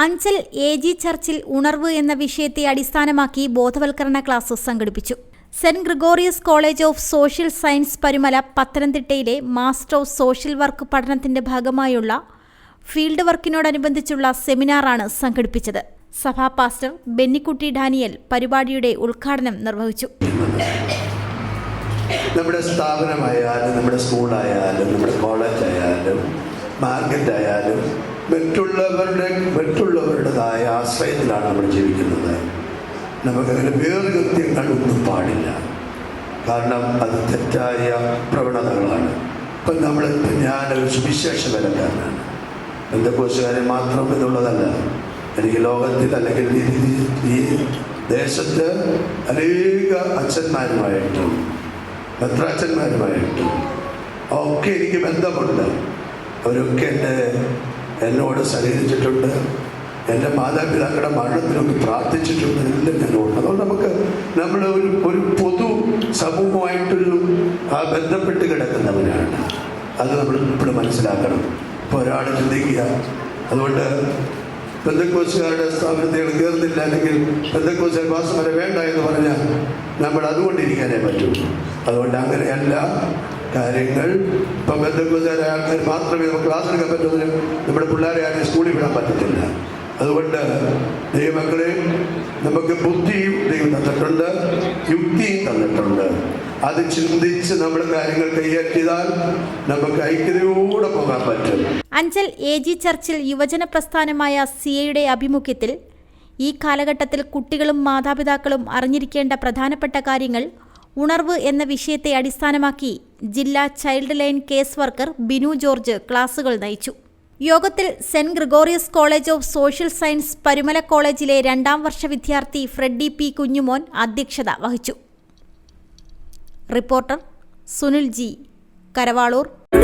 Anchal A G ചർച്ചിൽ ഉണർവ് എന്ന വിഷയത്തെ അടിസ്ഥാനമാക്കി ബോധവൽക്കരണ ക്ലാസ് സംഘടിപ്പിച്ചു. Saint Gregorios college of social science Parumala പത്തനംതിട്ടയിലെ മാസ്റ്റർ ഓഫ് സോഷ്യൽ വർക്ക് പഠനത്തിന്റെ ഭാഗമായുള്ള ഫീൽഡ് വർക്കിനോടനുബന്ധിച്ചുള്ള സെമിനാറാണ് സംഘടിപ്പിച്ചത്. സഭാ പാസ്റ്റർ ബെന്നിക്കുട്ടി ഡാനിയൽ പരിപാടിയുടെ ഉദ്ഘാടനം നിർവഹിച്ചു. നമ്മുടെ സ്ഥാപനമായാലും നമ്മുടെ സ്കൂളായാലും നമ്മുടെ കോളേജായാലും മാർക്കറ്റ് ആയാലും മറ്റുള്ളവരുടെ മറ്റുള്ളവരുടേതായ ആശ്രയത്തിലാണ് നമ്മൾ ജീവിക്കുന്നത്. നമുക്കങ്ങനെ വേറുകൃത്യങ്ങൾ ഒന്നും പാടില്ല. കാരണം അത് തെറ്റായ പ്രവണതകളാണ്. ഇപ്പം നമ്മൾ ഞാനൊരു സുവിശേഷ ബലക്കാരനാണ്. കോശുകാരെ മാത്രം എന്നുള്ളതല്ല. എനിക്ക് ലോകത്തിൽ അല്ലെങ്കിൽ ഈ ദേശത്ത് അനേക അച്ഛന്മാരുമായിട്ടും ഭദ്രാച്ചന്മാരുമായിട്ടും ഒക്കെ എനിക്ക് ബന്ധമുണ്ട്. അവരൊക്കെ എന്റെ എന്നോട് സഹകരിച്ചിട്ടുണ്ട് എന്റെ മാതാപിതാക്കളുടെ മരണത്തിനൊക്കെ പ്രാർത്ഥിച്ചിട്ടുണ്ട്. എല്ലാം എന്നോട്. അതുകൊണ്ട് നമുക്ക് നമ്മൾ ഒരു ഒരു പൊതു സമൂഹമായിട്ടൊരു ആ ബന്ധപ്പെട്ട് കിടക്കുന്നവനാണ് അത് നമ്മൾ ഇപ്പോഴും മനസ്സിലാക്കണം. ഇപ്പോൾ ഒരാൾ ചിന്തിക്കുക. അതുകൊണ്ട് ബന്ധക്കോസുകാരുടെ സ്ഥാപനത്തിൽ കയറുന്നില്ല അല്ലെങ്കിൽ ബന്ധക്കോസുകാർ മാസം വരെ വേണ്ട എന്ന് പറഞ്ഞാൽ നമ്മൾ അതുകൊണ്ടിരിക്കാനേ പറ്റൂ. അതുകൊണ്ട് അങ്ങനെയല്ല കാര്യങ്ങൾ. ഇപ്പം ബന്ധക്കോസുകാരായ ആൾക്കാർ മാത്രമേ നമുക്ക് ക്ലാസ് എടുക്കാൻ പറ്റുന്നതിന് വിടാൻ പറ്റത്തില്ല. അതുകൊണ്ട് ദൈവമക്കളെ നമുക്ക് ബുദ്ധിയും ദൈവം തന്നിട്ടുണ്ട് യുക്തിയും തന്നിട്ടുണ്ട്. അത് ചിന്തിച്ച് നമ്മൾ കാര്യങ്ങൾ കൈയറ്റിയാൽ നമുക്ക് ഐക്യതയോടെ പോകാൻ പറ്റും. അഞ്ചൽ എ ജി ചർച്ചിൽ യുവജന പ്രസ്ഥാനമായ സിയയുടെ ആഭിമുഖ്യത്തിൽ ഈ കാലഘട്ടത്തിൽ കുട്ടികളും മാതാപിതാക്കളും അറിഞ്ഞിരിക്കേണ്ട പ്രധാനപ്പെട്ട കാര്യങ്ങൾ ഉണർവ് എന്ന വിഷയത്തെ അടിസ്ഥാനമാക്കി ജില്ലാ child line case worker Binu George ക്ലാസുകൾ നയിച്ചു. യോഗത്തിൽ saint Gregorios college of social science Parumala കോളേജിലെ രണ്ടാം വർഷ വിദ്യാർത്ഥി ഫ്രെഡി പി കുഞ്ഞുമോൻ അധ്യക്ഷത വഹിച്ചു. Reporter Sunil G. കരവാളൂർ.